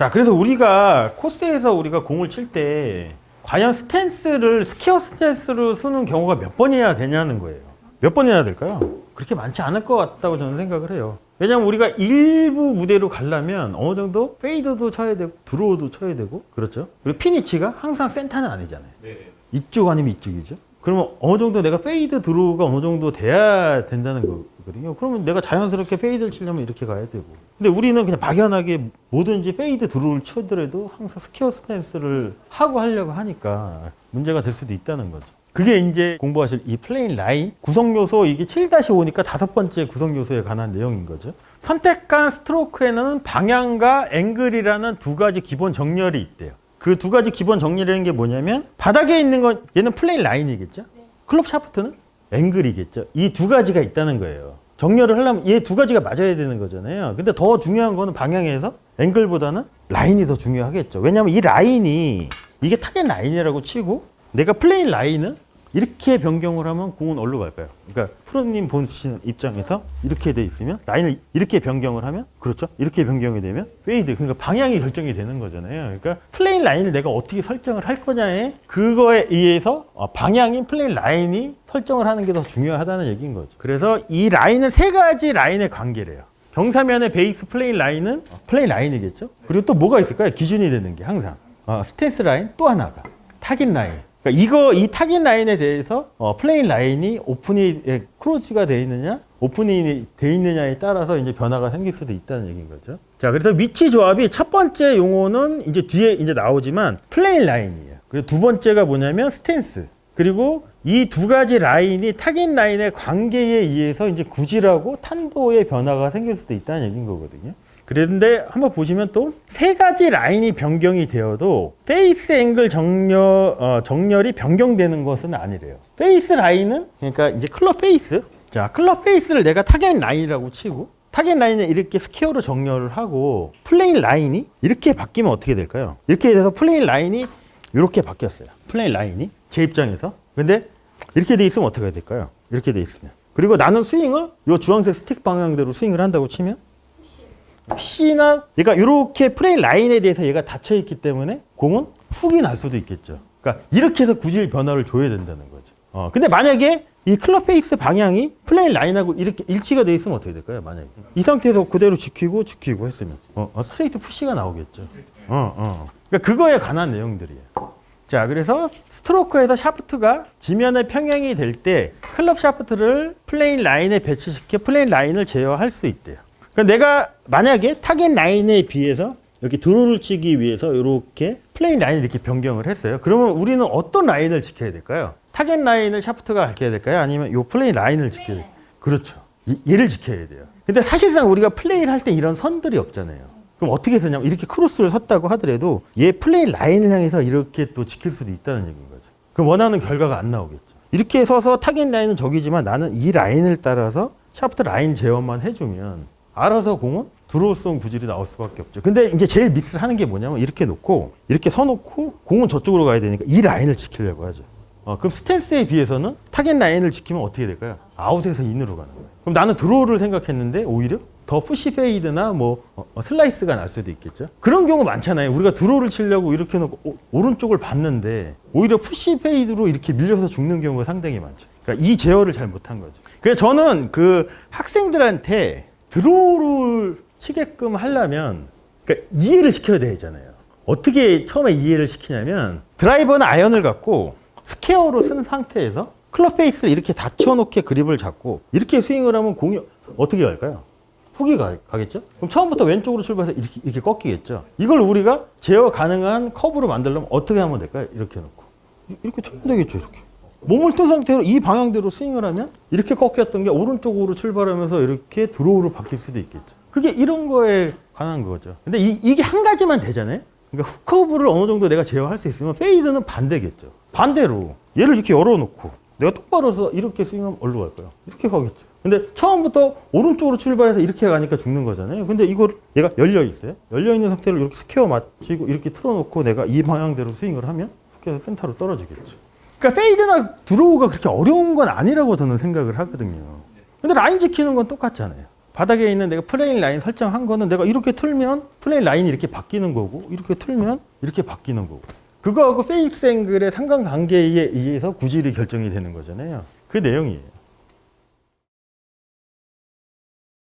자, 그래서 우리가 코스에서 우리가 공을 칠 때 과연 스탠스를 스퀘어 스탠스로 쓰는 경우가 몇 번이나 되냐는 거예요. 몇 번이나 될까요? 그렇게 많지 않을 것 같다고 저는 생각을 해요. 왜냐면 우리가 일부 무대로 가려면 어느 정도 페이드도 쳐야 되고 드로우도 쳐야 되고 그렇죠. 그리고 피니치가 항상 센터는 아니잖아요. 이쪽 아니면 이쪽이죠. 그러면 어느 정도 내가 페이드 드로우가 어느 정도 돼야 된다는 거거든요. 그러면 내가 자연스럽게 페이드를 치려면 이렇게 가야 되고. 근데 우리는 그냥 막연하게 뭐든지 페이드 드로우를 치더라도 항상 스퀘어 스탠스를 하고 하려고 하니까 문제가 될 수도 있다는 거죠. 그게 이제 공부하실 이 플레인 라인 구성 요소 이게 7-5니까 다섯 번째 구성 요소에 관한 내용인 거죠. 선택한 스트로크에는 방향과 앵글이라는 두 가지 기본 정렬이 있대요. 그 두 가지 기본 정렬이라는 게 뭐냐면 바닥에 있는 건 얘는 플레인 라인이겠죠. 클럽 샤프트는 앵글이겠죠. 이 두 가지가 있다는 거예요. 정렬을 하려면 얘 두 가지가 맞아야 되는 거잖아요. 근데 더 중요한 거는 방향에서 앵글보다는 라인이 더 중요하겠죠. 왜냐하면 이 라인이 이게 타겟 라인이라고 치고 내가 플레인 라인을 이렇게 변경을 하면 공은 어디로 갈까요? 그러니까 프로님 보시는 입장에서 이렇게 돼 있으면 라인을 이렇게 변경을 하면 그렇죠? 이렇게 변경이 되면 페이드 그러니까 방향이 결정이 되는 거잖아요. 그러니까 플레인 라인을 내가 어떻게 설정을 할 거냐에 그거에 의해서 어, 방향인 플레인 라인이 설정을 하는 게 더 중요하다는 얘기인 거죠. 그래서 이 라인은 세 가지 라인의 관계래요. 경사면의 베이스 플레인 라인은 플레인 라인이겠죠. 그리고 또 뭐가 있을까요? 기준이 되는 게 항상 어, 스탠스 라인 또 하나가 타깃 라인. 그러니까 이거 이 타깃 라인에 대해서 어, 플레인 라인이 오픈이 예, 크로즈가 돼 있느냐 오픈이 돼 있느냐에 따라서 이제 변화가 생길 수도 있다는 얘기인 거죠. 자, 그래서 위치 조합이 첫 번째 용어는 이제 뒤에 이제 나오지만 플레인 라인이에요. 그리고 두 번째가 뭐냐면 스탠스. 그리고 이 두 가지 라인이 타겟 라인의 관계에 의해서 이제 구질하고 탄도의 변화가 생길 수도 있다는 얘기인 거거든요. 그런데 한번 보시면 또 세 가지 라인이 변경이 되어도 페이스 앵글 정렬, 어, 정렬이 변경되는 것은 아니래요. 페이스 라인은 그러니까 이제 클럽 페이스. 자, 클럽 페이스를 내가 타겟 라인이라고 치고 타겟 라인을 이렇게 스퀘어로 정렬을 하고 플레인 라인이 이렇게 바뀌면 어떻게 될까요? 이렇게 돼서 플레인 라인이 이렇게 바뀌었어요. 플레인 라인이 제 입장에서. 근데 이렇게 돼 있으면 어떻게 될까요? 이렇게 돼 있으면. 그리고 나는 스윙을 요 주황색 스틱 방향대로 스윙을 한다고 치면 푸시나 얘가 이렇게 플레인 라인에 대해서 얘가 닫혀 있기 때문에 공은 훅이 날 수도 있겠죠. 그러니까 이렇게 해서 구질 변화를 줘야 된다는 거죠. 어, 근데 만약에 이 클럽 페이스 방향이 플레인 라인하고 이렇게 일치가 돼 있으면 어떻게 될까요? 만약에 이 상태에서 그대로 지키고 지키고 했으면 어, 어, 스트레이트 푸시가 나오겠죠. 어, 어. 그러니까 그거에 관한 내용들이에요. 자, 그래서 스트로크에서 샤프트가 지면에 평행이 될 때 클럽 샤프트를 플레인 라인에 배치시켜 플레인 라인을 제어할 수 있대요. 그러니까 내가 만약에 타겟 라인에 비해서 이렇게 드로우를 치기 위해서 이렇게 플레인 라인을 이렇게 변경을 했어요. 그러면 우리는 어떤 라인을 지켜야 될까요? 타겟 라인을 샤프트가 지켜야 될까요? 아니면 이 플레인 라인을 지켜야 될까요? 그렇죠. 이- 얘를 지켜야 돼요. 근데 사실상 우리가 플레이를 할 때 이런 선들이 없잖아요. 그럼 어떻게 쓰냐면 이렇게 크로스를 섰다고 하더라도 얘 플레인 라인을 향해서 이렇게 또 지킬 수도 있다는 얘기인 거죠. 그럼 원하는 결과가 안 나오겠죠. 이렇게 서서 타겟 라인은 저기지만 나는 이 라인을 따라서 샤프트 라인 제어만 해주면 알아서 공은 드로우성 구질이 나올 수밖에 없죠. 근데 이제 제일 믹스를 하는 게 뭐냐면 이렇게 놓고 이렇게 서놓고 공은 저쪽으로 가야 되니까 이 라인을 지키려고 하죠. 어, 그럼 스탠스에 비해서는 타겟 라인을 지키면 어떻게 될까요? 아웃에서 인으로 가는 거예요. 그럼 나는 드로우를 생각했는데 오히려 더 푸시 페이드나 뭐 어, 어, 슬라이스가 날 수도 있겠죠. 그런 경우 많잖아요. 우리가 드로우를 치려고 이렇게 놓고 오, 오른쪽을 봤는데 오히려 푸시 페이드로 이렇게 밀려서 죽는 경우가 상당히 많죠. 그러니까 이 제어를 잘 못한 거죠. 그래서 저는 그 학생들한테 드로우를 치게끔 하려면 그러니까 이해를 시켜야 되잖아요. 어떻게 처음에 이해를 시키냐면 드라이버는 아이언을 갖고 스퀘어로 쓴 상태에서 클럽 페이스를 이렇게 닫혀놓게 그립을 잡고 이렇게 스윙을 하면 공이 어떻게 갈까요? 훅이 가, 가겠죠? 그럼 처음부터 왼쪽으로 출발해서 이렇게, 이렇게 꺾이겠죠? 이걸 우리가 제어 가능한 커브로 만들려면 어떻게 하면 될까요? 이렇게 해놓고. 이- 이렇게 틀면 되겠죠, 이렇게. 몸을 뜬 상태로 이 방향대로 스윙을 하면 이렇게 꺾였던 게 오른쪽으로 출발하면서 이렇게 드로우로 바뀔 수도 있겠죠. 그게 이런 거에 관한 거죠. 근데 이, 이게 한 가지만 되잖아요? 그러니까 훅커브를 어느 정도 내가 제어할 수 있으면 페이드는 반대겠죠. 반대로 얘를 이렇게 열어놓고 내가 똑바로 서 이렇게 스윙하면 어디로 갈까요? 이렇게 가겠죠. 근데 처음부터 오른쪽으로 출발해서 이렇게 가니까 죽는 거잖아요. 근데 이걸 얘가 열려 있어요. 열려 있는 상태로 이렇게 스퀘어 맞추고 이렇게 틀어놓고 내가 이 방향대로 스윙을 하면 스퀘어 센터로 떨어지겠죠. 그러니까 페이드나 드로우가 그렇게 어려운 건 아니라고 저는 생각을 하거든요. 근데 라인 지키는 건 똑같잖아요. 바닥에 있는 내가 플레인 라인 설정한 거는 내가 이렇게 틀면 플레인 라인이 이렇게 바뀌는 거고 이렇게 틀면 이렇게 바뀌는 거고 그거하고 페이스 앵글의 상관관계에 의해서 구질이 결정이 되는 거잖아요. 그 내용이에요.